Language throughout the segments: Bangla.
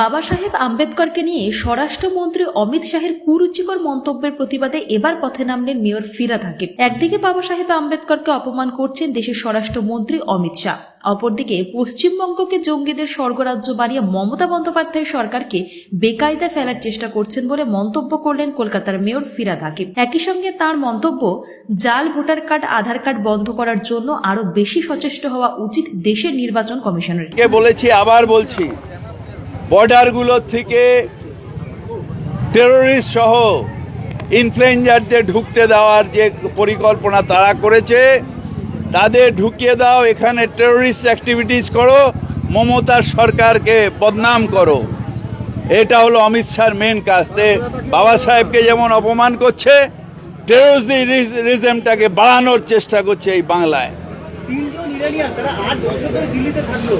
বাবা সাহেব আম্বেদকরকে নিয়ে স্বরাষ্ট্রমন্ত্রী অমিত শাহের কুরুচিকর মন্তব্যের প্রতিবাদে এবার পথে নামলেন মেয়র ফিরাদ হাকিম। একদিকে বাবা সাহেব আম্বেদকরকে অপমান করছেন দেশের স্বরাষ্ট্রমন্ত্রী অমিত শাহ। অপরদিকে পশ্চিমবঙ্গকে জঙ্গিদের স্বর্গরাজ্য বানিয়ে মমতা বন্দ্যোপাধ্যায় সরকারকে বেকায়দা ফেলার চেষ্টা করছেন বলে মন্তব্য করলেন কলকাতার মেয়র ফিরাদ হাকিম। একই সঙ্গে তার মন্তব্য, জাল, ভোটার কার্ড, আধার কার্ড বন্ধ করার জন্য আরও বেশি সচেষ্ট হওয়া উচিত দেশের নির্বাচন কমিশনের বলেছি? আবার বলছি। বর্ডারগুলোর থেকে টেরোরিস্ট সহ ইনফ্লুয়েঞ্জারদের ঢুকতে দেওয়ার যে পরিকল্পনা তারা করেছে, তাদের ঢুকিয়ে দাও, এখানে টেরোরিস্ট অ্যাক্টিভিটিস করো মমতার সরকারকে বদনাম করো। এটা হলো অমিত শাহর মেন কাজ। বাবা সাহেবকে যেমন অপমান করছে টেরোরিজমটাকে বাড়ানোর চেষ্টা করছে এই বাংলায়। তারা আট বছর ধরে দিল্লিতে থাকল।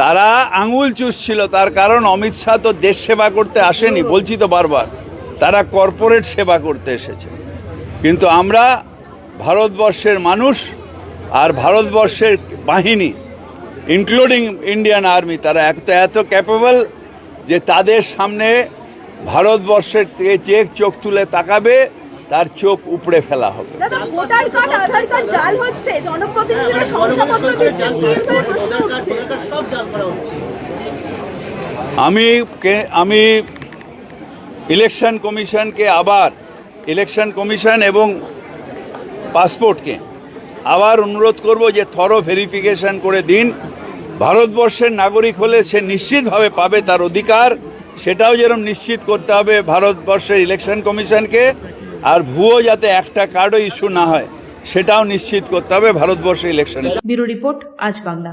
তারা আঙুল চুষছিল, তার কারণ অমিত শাহ তো দেশ সেবা করতে আসেনি, বলছি তো বারবার। তারা কর্পোরেট সেবা করতে এসেছে। কিন্তু আমরা ভারতবর্ষের মানুষ আর ভারতবর্ষের বাহিনী ইনক্লুডিং ইন্ডিয়ান আর্মি তারা এত এত ক্যাপেবল যে তাদের সামনে ভারতবর্ষের থেকে যে চোখ তুলে তাকাবে, তার চোখ উপড়ে ফেলা হবে। ভোটার কার্ড, আধার কার্ড, জাল হচ্ছে, জনপ্রতিনিধিরা কি করে প্রশ্ন উঠছে সব জাল করা হচ্ছে আমি আমি ইলেকশন কমিশনকে আবার ইলেকশন কমিশন এবং পাসপোর্টকে আবার অনুরোধ করব যে থরো ভেরিফিকেশন করে দিন। ভারতবর্ষের নাগরিক হলে সে নিশ্চিতভাবে পাবে তার অধিকার। সেটাও যেরকম নিশ্চিত করতে হবে ভারতবর্ষের ইলেকশন কমিশনকে আর ভুয়ো যাতে একটা কার্ডও ইস্যু না হয়, সেটাও নিশ্চিত করতে হবে ভারতবর্ষের ইলেকশন ব্যুরো রিপোর্ট, আজ বাংলা।